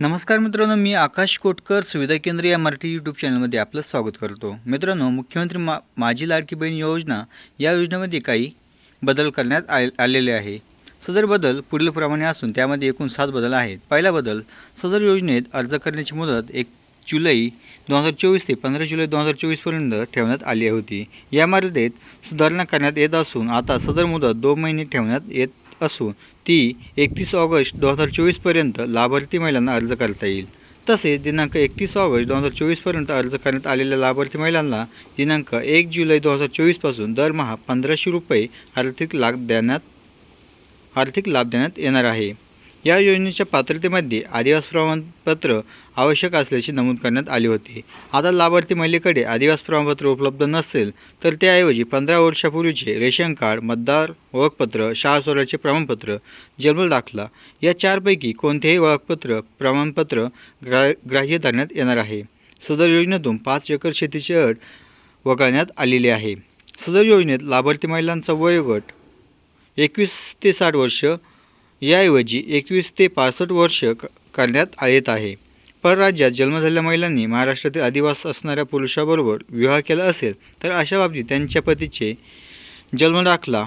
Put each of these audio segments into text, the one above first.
नमस्कार मित्रांनो मी आकाश कोटकर सुविधा केंद्र या मराठी यूट्यूब चॅनलमध्ये आपलं स्वागत करतो. मित्रांनो मुख्यमंत्री मा माझी लाडकी बहीण योजना या योजनेमध्ये काही बदल करण्यात आले आलेले आहे. सदर बदल पुढीलप्रमाणे असून त्यामध्ये एकूण सात बदल आहेत. पहिला बदल सदर योजनेत अर्ज करण्याची मुदत एक जुलै दोन हजार चोवीस ते पंधरा जुलै दोन हजार चोवीसपर्यंत ठेवण्यात आली होती. या मर्यादेत सुधारणा करण्यात येत असून आता सदर मुदत दोन महिने ठेवण्यात येत असून ती एकतीस ऑगस्ट दोन हजार चोवीसपर्यंत लाभार्थी महिलांना अर्ज करता येईल. तसेच दिनांक एकतीस ऑगस्ट दोन हजार चोवीसपर्यंत अर्ज करण्यात आलेल्या लाभार्थी महिलांना दिनांक एक जुलै दोन हजार चोवीसपासून दरमहा पंधराशे रुपये आर्थिक लाभ देण्यात आर्थिक लाभ देण्यात येणार आहे. या योजनेच्या पात्रतेमध्ये आदिवास प्रमाणपत्र आवश्यक असल्याचे नमूद करण्यात आले होते. आता लाभार्थी महिलेकडे आदिवास प्रमाणपत्र उपलब्ध नसेल तर त्याऐवजी पंधरा वर्षापूर्वीचे रेशन कार्ड मतदार ओळखपत्र शाळा सोहळ्याचे प्रमाणपत्र जन्म दाखला या चारपैकी कोणतेही ओळखपत्र प्रमाणपत्र ग्रा ग्राह्य धरण्यात येणार आहे. सदर योजनेतून पाच एकर शेतीची अट वगळण्यात आलेली आहे. सदर योजनेत लाभार्थी महिलांचा वयोगट एकवीस ते साठ वर्ष याऐवजी एकवीस ते पासष्ट वर्ष क करण्यात येत आहे. परराज्यात जन्म झालेल्या महिलांनी महाराष्ट्रातील आदिवासी असणाऱ्या पुरुषाबरोबर विवाह केला असेल तर अशा बाबतीत त्यांच्या पतीचे जन्म दाखला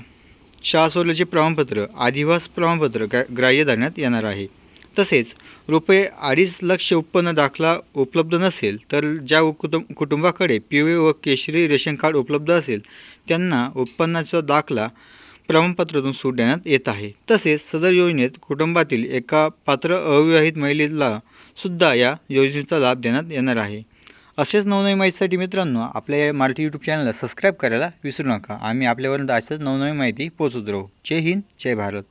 प्रमाणपत्र आदिवास प्रमाणपत्र ग्रा ग्राह्य धरण्यात येणार आहे. तसेच रुपये अडीच लक्ष उत्पन्न दाखला उपलब्ध नसेल तर ज्या कुटुंब कुटुंबाकडे पिवळे व केशरी रेशन कार्ड उपलब्ध असेल त्यांना उत्पन्नाचा दाखला प्रमाणपत्रातून सूट देण्यात येत आहे. तसेच सदर योजनेत कुटुंबातील एका पात्र अविवाहित महिलेला सुद्धा या योजनेचा लाभ देण्यात येणार आहे. असेच नवनवीन माहितीसाठी मित्रांनो आपल्या या मराठी यूट्यूब चॅनलला सबस्क्राईब करायला विसरू नका. आम्ही आपल्यापर्यंत अशाच नवनवीन माहिती पोहोचत राहू. जय हिंद जय भारत.